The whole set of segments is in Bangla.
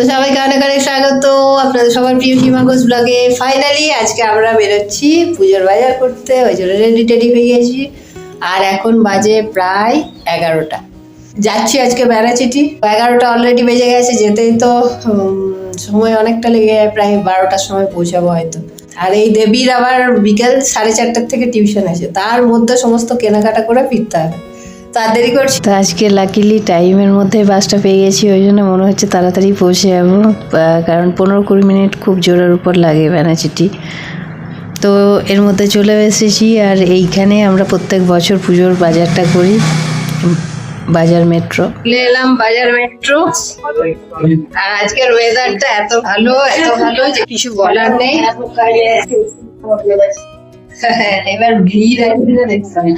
তো সবাইকে অনেক অনেক স্বাগত আপনাদের সবার প্রিয় সীমা ঘোষ ব্লগে। ফাইনালি আজকে আমরা বেরোচ্ছি পুজোর বাজার করতে। ওই জন্য রেডি টেডি হয়ে গেছি। আর এখন বাজে প্রায় এগারোটা। যাচ্ছি আজকে বেড়াচিটি। এগারোটা অলরেডি বেজে গেছে, যেতেই তো সময় অনেকটা লেগে যায়। প্রায় বারোটার সময় পৌঁছাবো হয়তো। আর এই দেবীর আবার বিকেল সাড়ে চারটার থেকে টিউশন আছে। তার মধ্যে সমস্ত কেনাকাটা করে ফিরতে হবে। তো আর দেরি করছি। তো আজকে লাকিলি টাইমের মধ্যে বাসটা পেয়ে গেছি ওই জন্য মনে হচ্ছে তাড়াতাড়ি পৌঁছে যাব। কারণ পনেরো কুড়ি মিনিট খুব জোরের উপর লাগে ব্যানাচিটি তো এর মধ্যে চলে এসেছি আর এইখানে আমরা প্রত্যেক বছর পুজোর বাজারটা করি বাজার মেট্রো এলাম বাজার মেট্রো আর আজকের ওয়েদারটা এত ভালো এত ভালো যে কিছু বলার নেই। এবার ভিড় দেখছি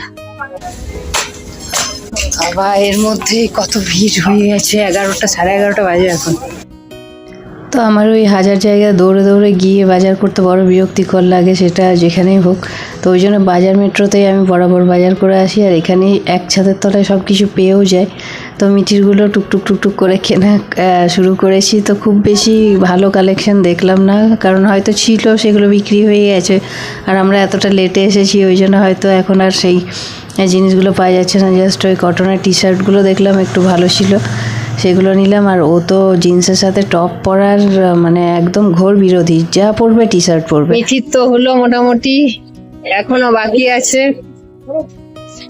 বাবা, এর মধ্যে কত ভিড় হয়ে গেছে, এগারোটা, সাড়ে এগারোটা বাজে এখন। তো আমার ওই হাজার জায়গায় দৌড়ে দৌড়ে গিয়ে বাজার করতে বড় বিরক্তিকর লাগে, সেটা যেখানেই হোক। তো ওই জন্য বাজার মেট্রোতেই আমি বরাবর বাজার করে আসি, আর এখানেই এক ছাদের তলায় সব কিছু পেয়েও যায়। তো মিঠিরগুলো টুকটুক টুকটুক করে কেনা শুরু করেছি। তো খুব বেশি ভালো কালেকশন দেখলাম না, কারণ হয়তো ছিল, সেগুলো বিক্রি হয়ে গেছে। আর আমরা এতটা লেটে এসেছি, ওই জন্য হয়তো এখন আর সেই জিনিসগুলো পাওয়া যাচ্ছে না। জাস্ট ওই কটনের টি শার্টগুলো দেখলাম, একটু ভালো ছিল। সেগুলো নিলাম, আর ও তো জিন্সের সাথে টপ পরার মানে একদম ঘোর বিরোধী। যা পরবে টি শার্ট পরবে তো হলো মোটামুটি, এখনও বাকি আছে।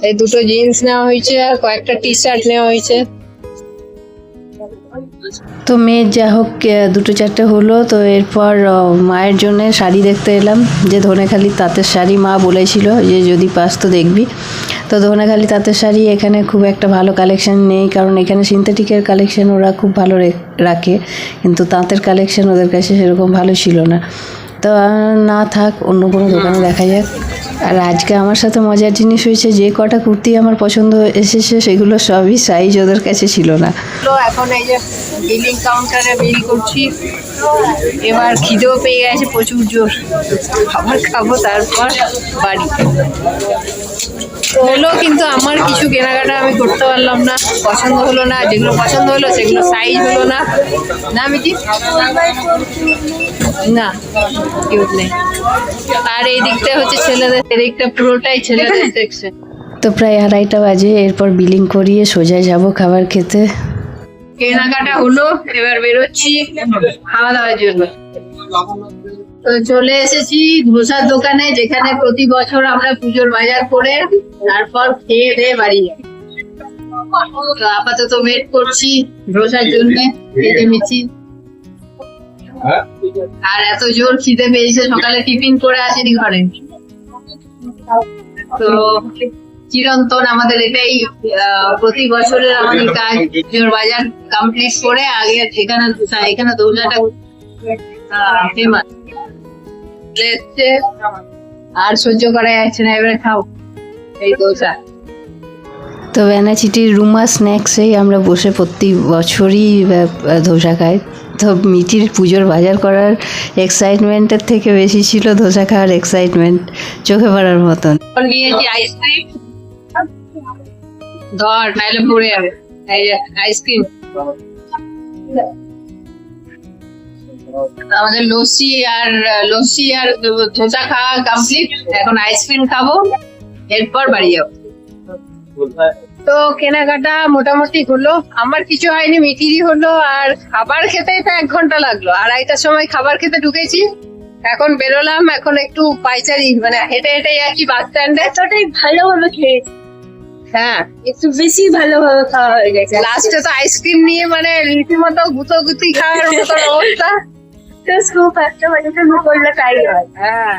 এই দুটো জিন্স নেওয়া হয়েছে আর কয়েকটা টি শার্ট নেওয়া হয়েছে। তো মেয়ের যা হোক দুটো চারটে হলো, তো এরপর মায়ের জন্য শাড়ি দেখতে এলাম, যে ধনেখালি তাঁতের শাড়ি মা বলেছিল, যে যদি পাস তো দেখবি। তো ধনেখালি তাঁতের শাড়ি এখানে খুব একটা ভালো কালেকশন নেই, কারণ এখানে সিনথেটিকের কালেকশন ওরা খুব ভালো রাখে, কিন্তু তাঁতের কালেকশন ওদের কাছে সেরকম ভালো ছিল না। তো না থাক, অন্য কোনো দোকানে দেখা যাক। আর আজকে আমার সাথে মজার জিনিস হয়েছে, যে কটা কুর্তি আমার পছন্দ এসেছে, সেগুলো সবই সাইজ ওদের কাছে ছিল না। এখন এই যে বিলিং কাউন্টারে বিল করছি। এবার খিদেও পেয়ে গেছে প্রচুর জোর। খাবার খাব তারপর বাড়ি। হলো কিন্তু আমার কিছু কেনাকাটা আমি করতে পারলাম না পছন্দ হলো না যেগুলো পছন্দ হলো সেগুলো সাইজ হলো না। না মিটি না কিউট নেই। আর এই দিকটা হচ্ছে ছেলেদের এদিকটা পুরোটাই ছেলেদের সেকশন তো প্রায় আড়াইটা বাজে এরপর বিলিং করিয়ে সোজা যাব খাবার খেতে। কেনাকাটা হলো এবার বেরোচ্ছি খাওয়া দাওয়ার জন্য। চলে এসেছি ধোসার দোকানে, যেখানে প্রতি বছর আমরা পুজোর বাজার করে তারপর খেয়ে দিয়ে বাড়ি তো আপাতত ওয়েট করছি ধোসার জন্য, খেতে মিছি আর এত জোর খিদে পেয়েছে, সকালে টিফিন করে আসেনি ঘরে। তো চিরন্তন আমাদের এটাই প্রতি বছরের আমাদের কাজ বাজার কমপ্লিট করে আগে এখানে এখানে দৌড়াটা ফেমাস আর সহ্য করা যাচ্ছে না এবারে খাও। এই দোসা। তো ব্যানাচিটির রুমা স্ন্যাক্সেই আমরা বসে প্রতি বছরই ধোসা খাই। তো মিটির পুজোর বাজার করার এক্সাইটমেন্টের থেকে বেশি ছিল ধোসা খাওয়ার এক্সাইটমেন্ট চোখে পড়ার মতন। নিয়েছি আইসক্রিম ধর নাইলে পড়ে যাবে। আইসক্রিম আমাদের লস্যি আর লস্যি আর ধোসা খাওয়া কমপ্লিট এখন আইসক্রিম খাব এরপর বাড়ি যাব। তো কেনাকাটা মোটামুটি হলো। আমার কিছু হয়নি মিটিরই হলো আর খাবার খেতেই তো এক ঘণ্টা লাগল। আড়াইটার সময় খাবার খেতে ঢুকেছি। এখন বেরোলাম এখন একটু পাইচারি মানে হেঁটে হেঁটে যাচ্ছি বাস স্ট্যান্ডে। এতটাই ভালো হলো খেয়েছি হ্যাঁ। একটু বেশি ভালোভাবে খাওয়া হয়ে গেছে। লাস্টে তো আইসক্রিম নিয়ে মানে রীতিমতো গুতো গুতি খাওয়ার মতো অবস্থা। স্কুপ একটা বাড়িতে করলে তাই হয়। হ্যাঁ।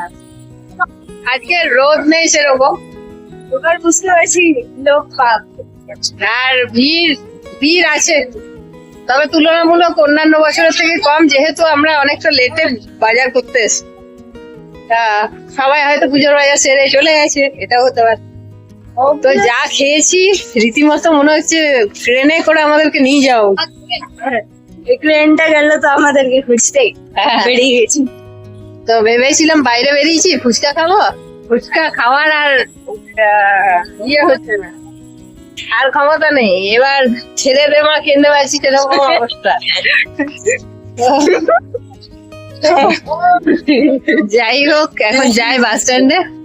আজকে রোদ নেই সেরকম। এবার বুঝতে পারছি লোক আর ভিড় ভিড় আছে। তবে তুলনামূলক অন্যান্য বছরের থেকে কম যেহেতু আমরা অনেকটা লেটে বাজার করতে এসছি। তা সবাই হয়তো পুজোর বাজার সেরে চলে গেছে এটা হতে পারে। তো যা খেয়েছি রীতিমতো মনে হচ্ছে ট্রেনে করে আমাদেরকে নিয়ে যাও। এই ট্রেনটা গেল তো আমাদেরকে খুঁজতেই হ্যাঁ। বেরিয়ে গেছি। তো ভেবেছিলাম বাইরে বেরিয়েছি ফুচকা খাব। ফুচকা খাওয়ার আর ইয়ে হচ্ছে না। আর ক্ষমতা নেই। এবার ছেড়ে দে মা কেন্দ্রে পারছি সেরকম অবস্থা। যাই হোক এখন যাই বাস স্ট্যান্ডে।